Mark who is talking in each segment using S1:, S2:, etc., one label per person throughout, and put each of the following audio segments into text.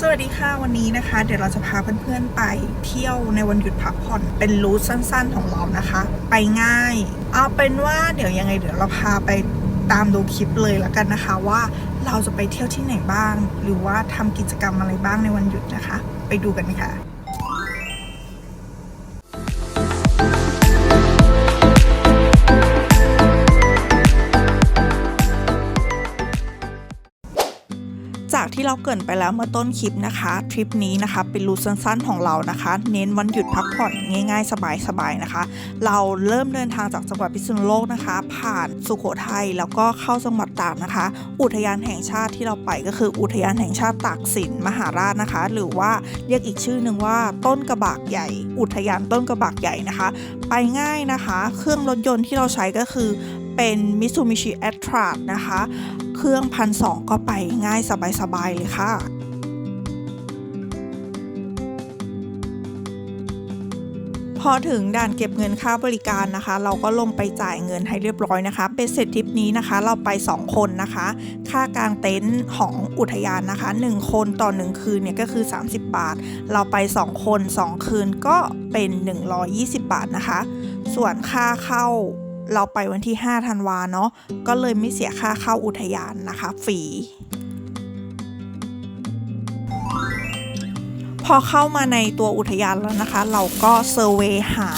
S1: สวัสดีค่ะวันนี้นะคะ เดี๋ยวเราจะพาเพื่อนๆไปเที่ยวในวันหยุดพักผ่อน เป็นรูทสั้นๆของเรานะคะ ไปง่าย เอาเป็นว่าเดี๋ยวยังไงเดี๋ยวเราพาไปตามดูคลิปเลยแล้วกันนะคะ ว่าเราจะไปเที่ยวที่ไหนบ้าง หรือว่าทำกิจกรรมอะไรบ้างในวันหยุดนะคะ ไปดูกันค่ะ จากที่เราเกินไปแล้วเมื่อต้นคลิปนะคะทริปนี้นะคะเป็นรูสั้นๆของเรานะคะ เน้นวันหยุดพักผ่อนง่าย ๆ สบายๆนะคะ เราเริ่มเดินทางจากจังหวัดพิษณุโลกนะคะ ผ่านสุโขทัยแล้วก็เข้าจังหวัดตากนะคะ อุทยานแห่งชาติที่เราไปก็คืออุทยานแห่งชาติตากสินมหาราชนะคะ หรือว่าเรียกอีกชื่อหนึ่งว่าต้นกระบากใหญ่ อุทยานต้นกระบากใหญ่นะคะ ไปง่ายนะคะ เครื่องรถยนต์ที่เราใช้ก็คือ เป็น Mitsubishi a t r a นะคะ เครื่องพันสองก็ไปง่ายสบายๆเลยค่ะพอถึงด่านเก็บเงินค่าบริการนะคะ เราก็ลงไปจ่ายเงินให้เรียบร้อยนะคะ เป็นเสร็จทริปนี้นะคะ เราไป 2 คนนะคะ ค่ากางเต็นท์ของอุทยานนะคะ 1 คนต่อ 1 คืนเนี่ยก็คือ 30 บาท เราไป 2 คน 2 คืนก็เป็น 120 บาทนะคะ ส่วนค่าเข้า เราไปวันที่ 5 ธันวาเนาะก็เลยไม่เสียค่าเข้าอุทยานนะคะฟรีพอเข้ามาในตัวอุทยานแล้วนะคะ เราก็เซอร์เวยหา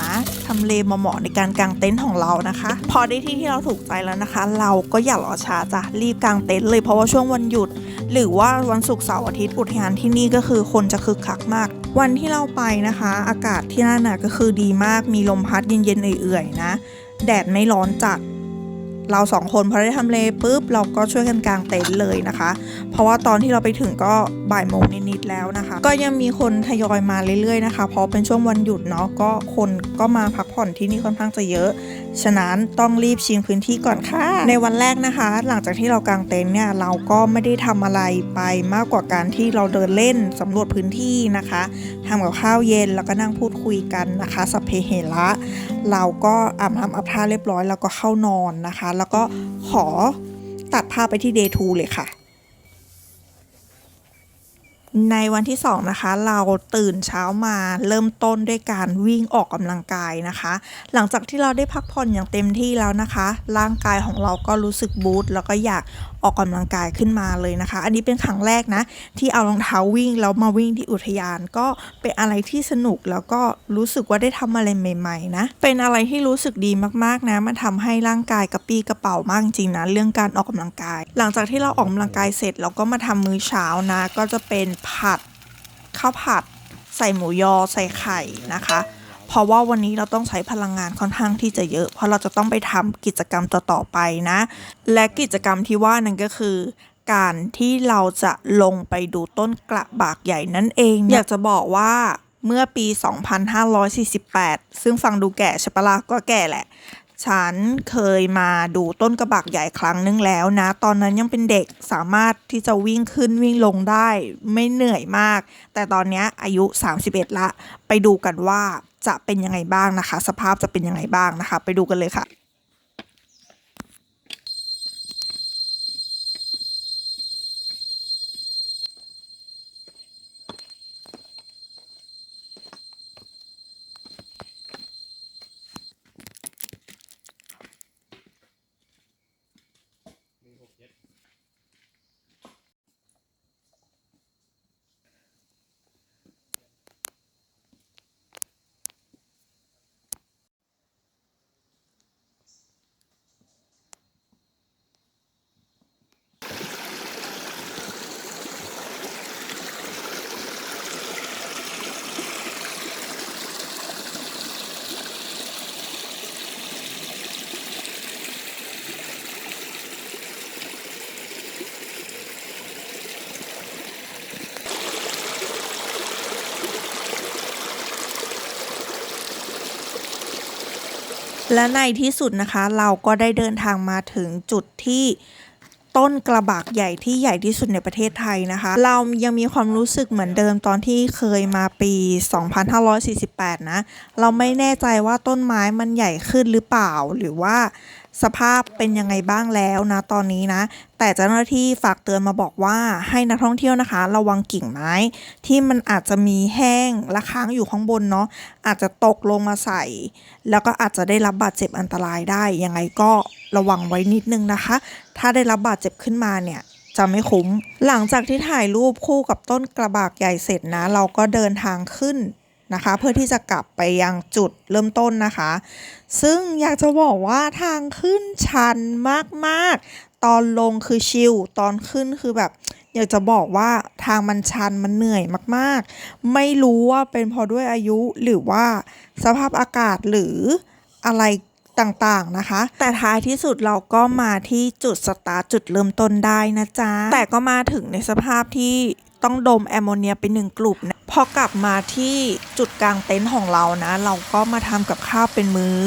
S1: ทำเลเหมาะๆในการกางเต็นท์ของเรานะคะ พอได้ที่ที่เราถูกใจแล้วนะคะ เราก็อย่ารอช้าจ้ะรีบกางเต็นท์เลยเพราะว่าช่วงวันหยุด หรือว่าวันศุกร์เสาร์อาทิตย์อุทยานที่นี่ก็คือคนจะคึกคักมาก วันที่เราไปนะคะ อากาศที่นั่นน่ะก็คือดีมากมีลมพัดเย็นๆเอื่อยๆนะ แดดไม่ร้อนจัด เราสองคนพอได้ทำเลปุ๊บเราก็ช่วยกันกางเต็นท์เลยนะคะ เพราะว่าตอนที่เราไปถึงก็บ่ายโมงนิดๆแล้วนะคะ ก็ยังมีคนทยอยมาเรื่อยๆนะคะ เพราะเป็นช่วงวันหยุดเนาะก็คนก็มาพักผ่อนที่นี่ค่อนข้างจะเยอะ ฉะนั้นต้องรีบชิงพื้นที่ก่อนค่ะ ในวันแรกนะคะ หลังจากที่เรากางเต็นท์เนี่ยเราก็ไม่ได้ทำอะไรไปมากกว่าการที่เราเดินเล่นสำรวจพื้นที่นะคะทำกับข้าวเย็นแล้วก็นั่งพูดคุยกันนะคะสัพเพเหระเราก็อาบน้ำอาบท่าเรียบร้อย แล้วก็เข้านอนนะคะ แล้วก็ขอตัดภาพไปที่ day 2เลยค่ะ ในวันที่ 2 นะคะ เราตื่นเช้ามาเริ่มต้นด้วยการวิ่งออกกำลังกายนะคะ หลังจากที่เราได้พักผ่อนอย่างเต็มที่แล้วนะคะ ร่างกายของเราก็รู้สึกบูตแล้วก็อยากออกกำลังกายขึ้นมาเลยนะคะ อันนี้เป็นครั้งแรกนะ ที่เอารองเท้าวิ่งแล้วมาวิ่งที่อุทยานก็เป็นอะไรที่สนุกแล้วก็รู้สึกว่าได้ทำอะไรใหม่ๆนะ เป็นอะไรที่รู้สึกดีมากๆนะมันทำให้ร่างกายกระปี้กระเป๋ามากจริงนะ เรื่องการออกกำลังกาย หลังจากที่เราออกกำลังกายเสร็จเราก็มาทำมื้อเช้านะ ก็จะเป็นผัดข้าวผัด ใส่หมูยอใส่ไข่นะคะ เพราะว่าวันนี้เราต้องใช้พลังงานค่อนข้างที่จะเยอะ เพราะเราจะต้องไปทำกิจกรรมต่อๆไปนะ และกิจกรรมที่ว่านั่นก็คือการที่เราจะลงไปดูต้นกระบากใหญ่นั่นเอง อยากจะบอกว่าเมื่อปี 2548 ซึ่งฟังดูแก่ใช่ปะล่ะก็แก่แหละ ฉันเคยมาดูต้นกระบากใหญ่ครั้งนึงแล้วนะ ตอนนั้นยังเป็นเด็กสามารถที่จะวิ่งขึ้นวิ่งลงได้ไม่เหนื่อยมาก แต่ตอนนี้อายุ 31 ละ ไปดูกันว่าจะเป็นยังไงบ้างนะคะ สภาพจะเป็นยังไงบ้างนะคะ ไปดูกันเลยค่ะ และในที่สุดนะคะเราก็ได้เดินทางมาถึงจุดที่ต้นกระบากใหญ่ที่ใหญ่ที่สุดในประเทศไทยนะคะ เรายังมีความรู้สึกเหมือนเดิมตอนที่เคยมาปี 2548 นะ เราไม่แน่ใจว่าต้นไม้มันใหญ่ขึ้นหรือเปล่าหรือว่า สภาพเป็นยังไงบ้างแล้วนะตอนนี้นะ แต่เจ้าหน้าที่ฝากเตือนมาบอกว่าให้นักท่องเที่ยวนะคะ ระวังกิ่งไม้ ที่มันอาจจะมีแห้งและค้างอยู่ข้างบนเนาะอาจจะตกลงมาใส่ แล้วก็อาจจะได้รับบาดเจ็บอันตรายได้ ยังไงก็ระวังไว้นิดนึงนะคะ ถ้าได้รับบาดเจ็บขึ้นมาเนี่ยจะไม่คุ้ม หลังจากที่ถ่ายรูปคู่กับต้นกระบากใหญ่เสร็จนะ เราก็เดินทางขึ้น นะคะ เพื่อที่จะกลับไปยังจุดเริ่มต้นนะคะ ซึ่งอยากจะบอกว่าทางขึ้นชันมากๆ ตอนลงคือชิลตอนขึ้นคือแบบอยากจะบอกว่าทางมันชันมันเหนื่อยมากๆ ไม่รู้ว่าเป็นเพราะด้วยอายุหรือว่าสภาพอากาศหรืออะไร ต่างๆนะคะ แต่ท้ายที่สุดเราก็มาที่จุดสตาร์จุดเริ่มต้นได้นะจ๊ะ แต่ก็มาถึงในสภาพที่ต้องดมแอมโมเนียไปหนึ่งกลุ่มนะพอกลับมาที่จุดกลางเต็นท์ของเรานะ เราก็มาทำกับข้าวเป็นมื้อ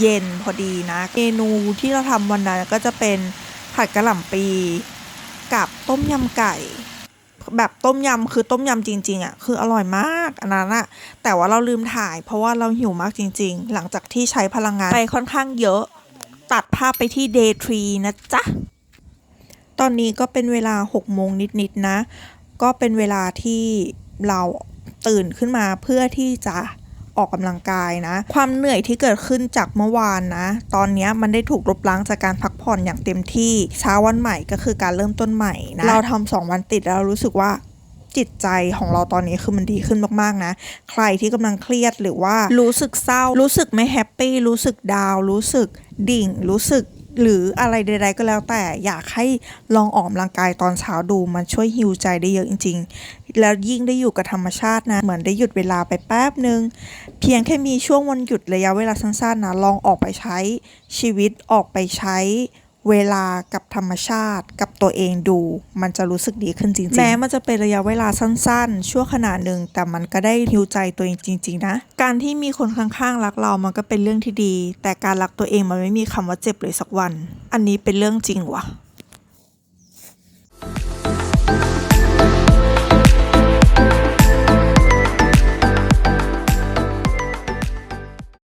S1: เย็นพอดีนะเมนูที่เราทำวันนั้นก็จะเป็นผัดกระหล่ำปี กับต้มยำไก่ แบบต้มยำคือต้มยำจริงๆอะคืออร่อยมากอันนั้นอะแต่ว่าเราลืมถ่าย เพราะว่าเราหิวมากจริง ๆ หลังจากที่ใช้พลังงานไปค่อนข้างเยอะ ตัดภาพไปที่ day 3นะจ๊ะ ตอนนี้ก็เป็นเวลา6โมงนิดๆนะ ก็เป็นเวลาที่เราตื่นขึ้นมาเพื่อที่จะ ออกกำลังกายนะ ความเหนื่อยที่เกิดขึ้นจากเมื่อวานนะ ตอนนี้มันได้ถูกลบล้างจากการพักผ่อนอย่างเต็มที่เช้าวันใหม่ก็คือการเริ่มต้นใหม่นะเราทำสองวันติดแล้วรู้สึกว่าจิตใจของเราตอนนี้คือมันดีขึ้นมากๆนะ ใครที่กำลังเครียดหรือว่ารู้สึกเศร้า รู้สึกไม่แฮปปี้ รู้สึกดาว รู้สึกดิ่ง รู้สึก หรืออะไรใด ๆ ก็แล้วแต่อยากให้ลองออกกำลังกายตอนเช้าดูมันช่วยฮิวใจได้เยอะจริง ๆ แล้วยิ่งได้อยู่กับธรรมชาตินะ เหมือนได้หยุดเวลาไปแป๊บหนึ่งเพียงแค่มีช่วงวันหยุดระยะเวลาสั้นๆนะลองออกไปใช้ชีวิตออกไปใช้ เวลากับธรรมชาติกับตัวเองดู มันจะรู้สึกดีขึ้นจริงๆ แม้มันจะเป็นระยะเวลาสั้นๆ ชั่วขณะหนึ่งแต่มันก็ได้ฮิวใจตัวเองจริง ๆ นะ การที่มีคนข้างๆ รักเรามันก็เป็นเรื่องที่ดี แต่การรักตัวเองมันไม่มีคำว่าเจ็บเลยสักวัน อันนี้เป็นเรื่องจริงวะ